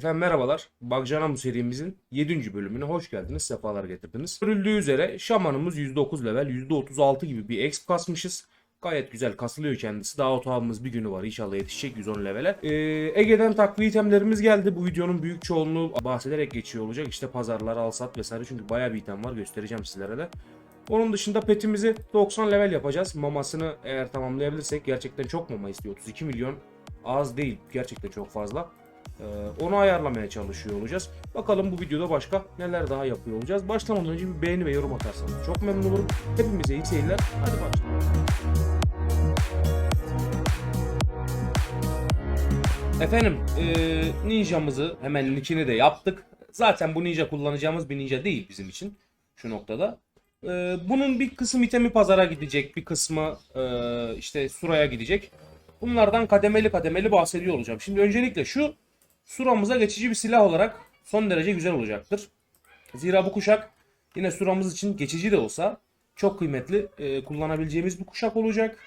Efendim merhabalar. Bagcanam serimizin 7. bölümüne hoş geldiniz. Sefalar getirdiniz. Görüldüğü üzere şamanımız 109 level, %36 gibi bir exp kasmışız. Gayet güzel kasılıyor kendisi. Daha otağımız bir günü var. İnşallah yetişecek 110 levele. Ee, Ege'den takviye itemlerimiz geldi. Bu videonun büyük çoğunluğu bahsederek geçiyor olacak. İşte pazarlar, al sat vesaire. Çünkü bayağı bir item var. Göstereceğim sizlere de. Onun dışında petimizi 90 level yapacağız. Mamasını eğer tamamlayabilirsek gerçekten çok mama istiyor. 32 milyon az değil. Gerçekten çok fazla. Ee, onu ayarlamaya çalışıyor olacağız. Bakalım bu videoda başka neler daha yapıyor olacağız. Başlamadan önce bir beğeni ve yorum atarsanız çok memnun olurum. Hepimize iyi seyirler. Hadi başlayalım. Efendim eee ninjamızı hemen linkini de yaptık. Zaten bu ninja kullanacağımız bir ninja değil bizim için şu noktada. Eee, bunun bir kısım itemi pazara gidecek, bir kısmı eee, işte suraya gidecek. Bunlardan kademeli kademeli bahsediyor olacağım. Şimdi öncelikle şu suramıza geçici bir silah olarak son derece güzel olacaktır. Zira bu kuşak yine suramız için geçici de olsa çok kıymetli eee, kullanabileceğimiz bir kuşak olacak.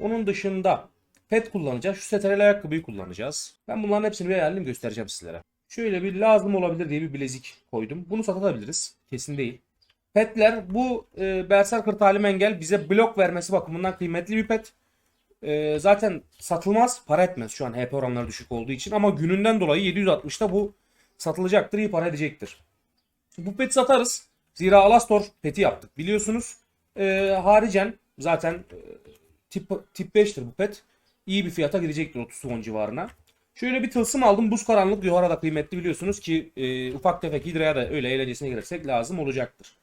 Onun dışında pet kullanacağız. Şu seterel ayakkabıyı kullanacağız. Ben bunların hepsini bir ayarlayayım göstereceğim sizlere. Şöyle bir lazım olabilir diye bir bilezik koydum. Bunu satabiliriz. Kesin değil. Petler bu e, Berserker talim engel bize blok vermesi bakımından kıymetli bir pet. E, zaten satılmaz, para etmez şu an HP oranları düşük olduğu için ama gününden dolayı 760'ta bu satılacaktır, iyi para edecektir. Bu peti satarız. Zira Alastor peti yaptık biliyorsunuz. E, haricen zaten e, tip, tip 5'tir bu pet. İyi bir fiyata gidecektir 30 won civarına. Şöyle bir tılsım aldım. Buz karanlık diyor arada kıymetli biliyorsunuz ki e, ufak tefek hidraya da öyle eğlencesine girersek lazım olacaktır.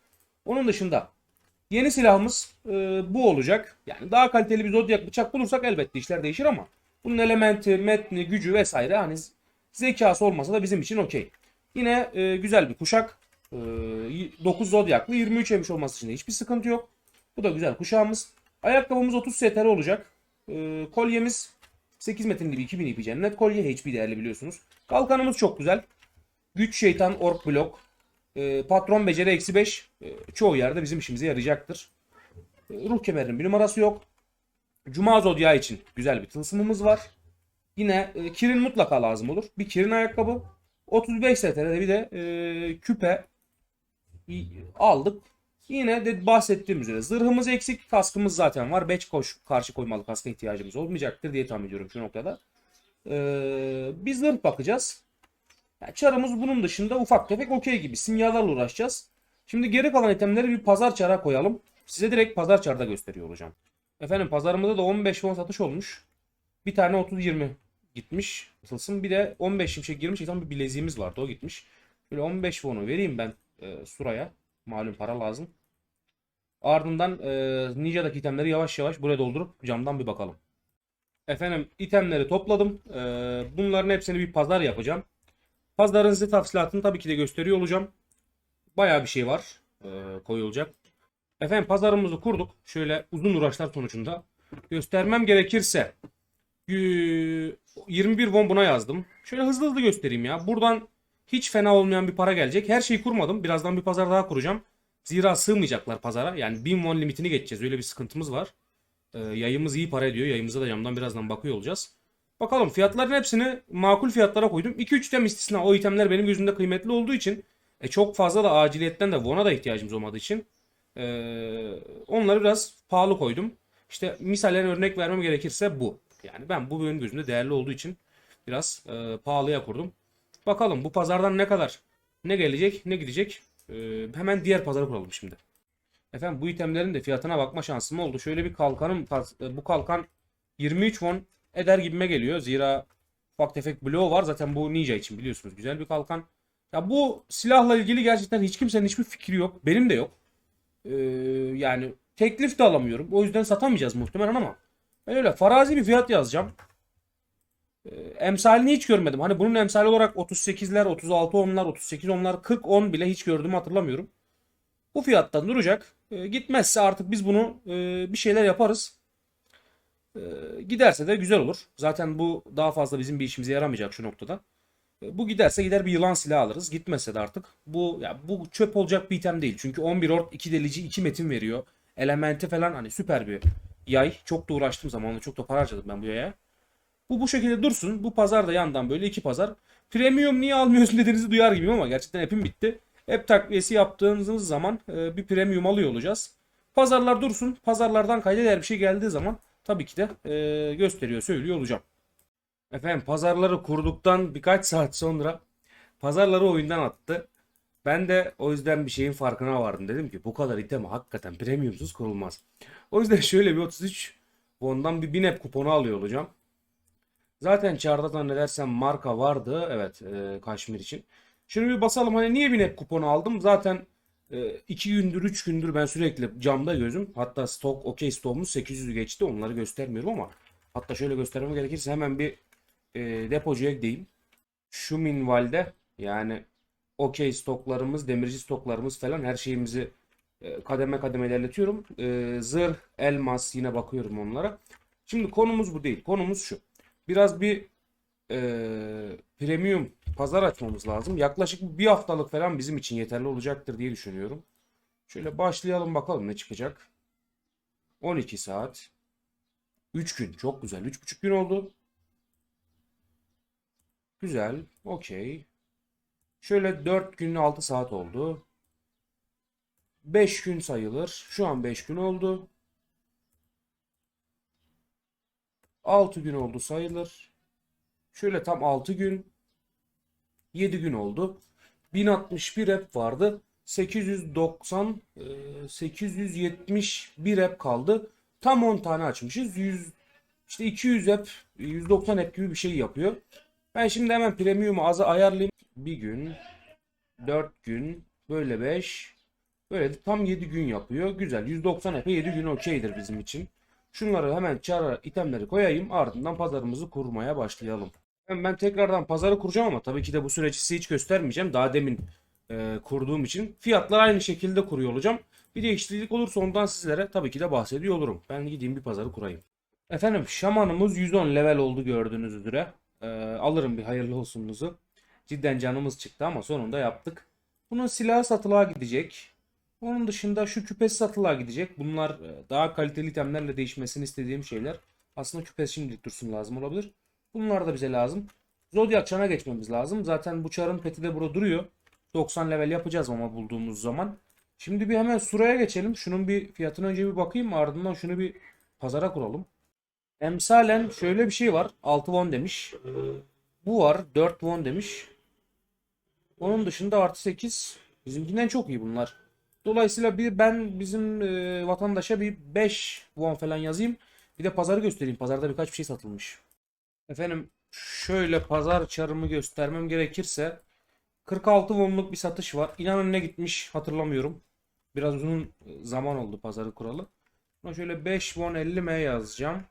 Onun dışında yeni silahımız e, bu olacak. Yani daha kaliteli bir zodyak bıçak bulursak elbette işler değişir ama bunun elementi, metni, gücü vesaire hani zekası olmasa da bizim için okey. Yine e, güzel bir kuşak. E, 9 zodyaklı 23 emiş olması için de hiçbir sıkıntı yok. Bu da güzel kuşağımız. Ayakkabımız 30 STR olacak. E, kolyemiz 8 metrelik bir 2000 ipi cennet kolye HP değerli biliyorsunuz. Kalkanımız çok güzel. Güç şeytan ork blok. E, patron beceri eksi 5. E, çoğu yerde bizim işimize yarayacaktır. E, ruh kemerinin bir numarası yok. Cuma zodya için güzel bir tılsımımız var. Yine e, kirin mutlaka lazım olur. Bir kirin ayakkabı. 35 STR'de bir de e, küpe aldık. Yine de bahsettiğim üzere zırhımız eksik, kaskımız zaten var. Beç koş karşı koymalı kaska ihtiyacımız olmayacaktır diye tahmin ediyorum şu noktada. Ee, bir zırh bakacağız. Yani çarımız bunun dışında ufak tefek okey gibi. Simyalarla uğraşacağız. Şimdi geri kalan itemleri bir pazar çara koyalım. Size direkt pazar çarda gösteriyor olacağım. Efendim pazarımızda da 15 won satış olmuş. Bir tane 30-20 gitmiş tılsım. Bir de 15 şimşek girmiş. Tam bir bileziğimiz vardı o gitmiş. Böyle 15 won'u vereyim ben e, Sura'ya. Malum para lazım. Ardından e, Ninja'daki itemleri yavaş yavaş buraya doldurup camdan bir bakalım. Efendim itemleri topladım. E, bunların hepsini bir pazar yapacağım. Pazarın size tafsilatını tabii ki de gösteriyor olacağım. Bayağı bir şey var e, koyulacak. Efendim pazarımızı kurduk. Şöyle uzun uğraşlar sonucunda. Göstermem gerekirse yü- 21 won buna yazdım. Şöyle hızlı hızlı göstereyim ya. Buradan hiç fena olmayan bir para gelecek. Her şeyi kurmadım. Birazdan bir pazar daha kuracağım. Zira sığmayacaklar pazara. Yani 1000 won limitini geçeceğiz. Öyle bir sıkıntımız var. Ee, yayımız iyi para ediyor. Yayımıza da camdan birazdan bakıyor olacağız. Bakalım fiyatların hepsini makul fiyatlara koydum. 2-3 item istisna. O itemler benim gözümde kıymetli olduğu için e, çok fazla da aciliyetten de Won'a da ihtiyacımız olmadığı için e, onları biraz pahalı koydum. İşte misalen örnek vermem gerekirse bu. Yani ben bu benim gözümde değerli olduğu için biraz e, pahalıya kurdum. Bakalım bu pazardan ne kadar ne gelecek ne gidecek. Ee, hemen diğer pazara kuralım şimdi. Efendim bu itemlerin de fiyatına bakma şansım oldu. Şöyle bir kalkanım bu kalkan 23 won eder gibime geliyor. Zira ufak tefek bloğu var. Zaten bu ninja için biliyorsunuz güzel bir kalkan. Ya bu silahla ilgili gerçekten hiç kimsenin hiçbir fikri yok. Benim de yok. Ee, yani teklif de alamıyorum. O yüzden satamayacağız muhtemelen ama ben öyle farazi bir fiyat yazacağım. Ee, emsalini hiç görmedim. Hani bunun emsali olarak 38'ler, 36 onlar, 38 onlar, 40 10 bile hiç gördüğümü hatırlamıyorum. Bu fiyattan duracak. Ee, gitmezse artık biz bunu e, bir şeyler yaparız. Ee, giderse de güzel olur. Zaten bu daha fazla bizim bir işimize yaramayacak şu noktada. Ee, bu giderse gider bir yılan silahı alırız. Gitmezse de artık bu ya bu çöp olacak bir item değil. Çünkü 11 ort 2 delici 2 metin veriyor. Elementi falan hani süper bir yay. Çok da uğraştım zamanında. Çok da para harcadım ben bu yaya. Bu bu şekilde dursun. Bu pazar da yandan böyle iki pazar. Premium niye almıyorsun dediğinizi duyar gibiyim ama gerçekten app'im bitti. App takviyesi yaptığınız zaman e, bir premium alıyor olacağız. Pazarlar dursun. Pazarlardan kayda değer bir şey geldiği zaman tabii ki de e, gösteriyor, söylüyor olacağım. Efendim pazarları kurduktan birkaç saat sonra pazarları oyundan attı. Ben de o yüzden bir şeyin farkına vardım. Dedim ki bu kadar item hakikaten premiumsuz kurulmaz. O yüzden şöyle bir 33 ondan bir binep kuponu alıyor olacağım. Zaten çarda zannedersem marka vardı. Evet e, Kaşmir için. Şunu bir basalım hani niye binep kuponu aldım? Zaten 2 gündür 3 gündür ben sürekli camda gözüm. Hatta stok okey stoğumuz 800'ü geçti. Onları göstermiyorum ama hatta şöyle göstermem gerekirse hemen bir e, depocuya gideyim. Şu minvalde yani okey stoklarımız, demirci stoklarımız falan her şeyimizi e, kademe kademe ilerletiyorum. E, zırh, elmas yine bakıyorum onlara. Şimdi konumuz bu değil. Konumuz şu. Biraz bir e, premium pazar açmamız lazım. Yaklaşık bir haftalık falan bizim için yeterli olacaktır diye düşünüyorum. Şöyle başlayalım bakalım ne çıkacak. 12 saat. 3 gün. Çok güzel. 3,5 gün oldu. Güzel. Okey. Şöyle 4 gün 6 saat oldu. 5 gün sayılır. Şu an 5 gün oldu. 6 gün oldu sayılır. Şöyle tam 6 gün. 7 gün oldu. 1061 app vardı. 890 e, 871 app kaldı. Tam 10 tane açmışız. 100 işte 200 app 190 app gibi bir şey yapıyor. Ben şimdi hemen premium'u azı ayarlayayım. Bir gün, 4 gün, böyle 5, böyle tam 7 gün yapıyor. Güzel. 190 app'e 7 gün okeydir bizim için. Şunları hemen çara itemleri koyayım. Ardından pazarımızı kurmaya başlayalım. Ben, ben tekrardan pazarı kuracağım ama tabii ki de bu süreçi size hiç göstermeyeceğim. Daha demin e, kurduğum için. Fiyatlar aynı şekilde kuruyor olacağım. Bir değişiklik olursa ondan sizlere tabii ki de bahsediyor olurum. Ben gideyim bir pazarı kurayım. Efendim şamanımız 110 level oldu gördüğünüz üzere. E, alırım bir hayırlı olsunuzu. Cidden canımız çıktı ama sonunda yaptık. Bunun silahı satılığa gidecek. Onun dışında şu küpes satılığa gidecek. Bunlar e, daha kaliteli itemlerle değişmesini istediğim şeyler. Aslında küpes şimdilik dursun lazım olabilir. Bunlar da bize lazım. Zodiac çana geçmemiz lazım. Zaten bu çarın peti de burada duruyor. 90 level yapacağız ama bulduğumuz zaman. Şimdi bir hemen Sura'ya geçelim. Şunun bir fiyatına önce bir bakayım. Ardından şunu bir pazara kuralım. Emsalen şöyle bir şey var. 6 won demiş. Bu var. 4 won demiş. Onun dışında artı 8. Bizimkinden çok iyi bunlar. Dolayısıyla bir ben bizim e, vatandaşa bir 5 won falan yazayım. Bir de pazarı göstereyim. Pazarda birkaç bir şey satılmış. Efendim şöyle pazar çarımı göstermem gerekirse 46 wonluk bir satış var. İnanın ne gitmiş hatırlamıyorum. Biraz uzun zaman oldu pazarı kuralı. Ama şöyle 5 won 50 m yazacağım.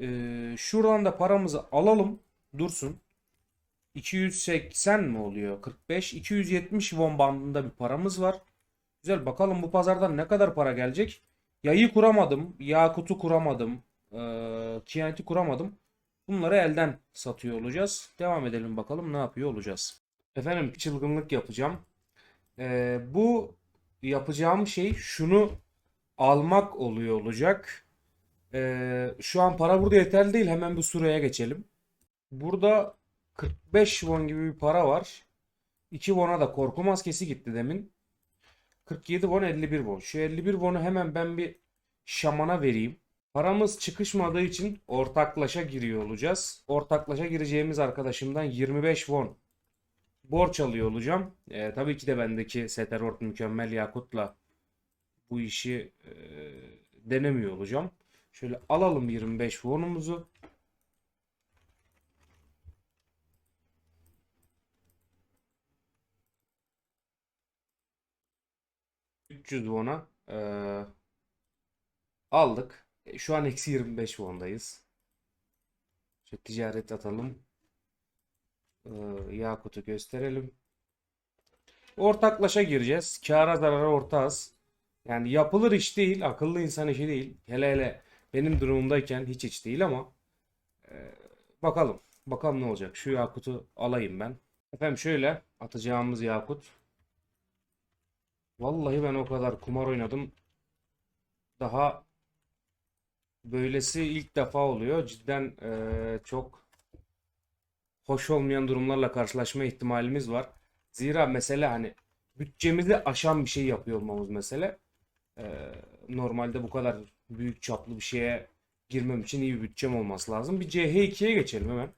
Ee, şuradan da paramızı alalım. Dursun. 280 mi oluyor? 45. 270 won bandında bir paramız var. Güzel bakalım bu pazardan ne kadar para gelecek. Yayı kuramadım. Yakut'u kuramadım. Ee, TNT kuramadım. Bunları elden satıyor olacağız. Devam edelim bakalım ne yapıyor olacağız. Efendim çılgınlık yapacağım. Ee, bu yapacağım şey şunu almak oluyor olacak. Ee, şu an para burada yeterli değil. Hemen bir sıraya geçelim. Burada 45 won gibi bir para var. 2 won'a da korku maskesi gitti demin. 47 won 51 won. Şu 51 won'u hemen ben bir şamana vereyim. Paramız çıkışmadığı için ortaklaşa giriyor olacağız. Ortaklaşa gireceğimiz arkadaşımdan 25 won borç alıyor olacağım. Ee, tabii ki de bendeki Seterort mükemmel yakutla bu işi e, denemiyor olacağım. Şöyle alalım 25 wonumuzu. ...300 won'a e, aldık. E, Şu an eksi 25 won'dayız. Şu ticaret atalım. Ee, Yakut'u gösterelim. Ortaklaşa gireceğiz. Kâra zarara ortağız. Yani yapılır iş değil. Akıllı insan işi değil. Hele hele benim durumumdayken hiç hiç değil ama e, bakalım. Bakalım ne olacak. Şu Yakut'u alayım ben. Efendim şöyle atacağımız Yakut. Vallahi ben o kadar kumar oynadım. Daha böylesi ilk defa oluyor. Cidden e, çok hoş olmayan durumlarla karşılaşma ihtimalimiz var. Zira mesele hani bütçemizi aşan bir şey yapıyor olmamız mesele. Ee, normalde bu kadar büyük çaplı bir şeye girmem için iyi bir bütçem olması lazım. Bir CH2'ye geçelim hemen.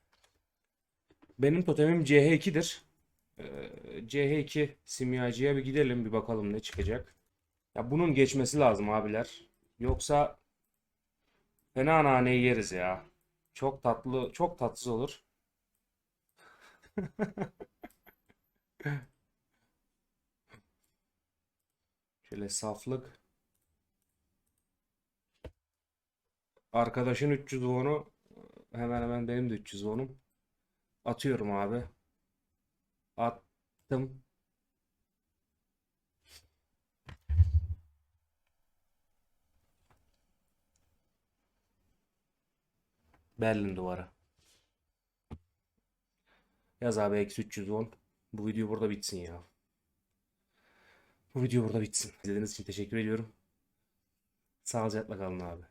Benim totemim CH2'dir. Ee, CH2 simyacıya bir gidelim bir bakalım ne çıkacak. Ya bunun geçmesi lazım abiler. Yoksa fena naneyi yeriz ya. Çok tatlı, çok tatsız olur. Şöyle saflık. Arkadaşın 300 won'u hemen hemen benim de 300 won'um. Atıyorum abi. Attım. Berlin duvarı. Yaz abi eksi 310. Bu video burada bitsin ya. Bu video burada bitsin. İzlediğiniz için teşekkür ediyorum. Sağlıcakla kalın abi.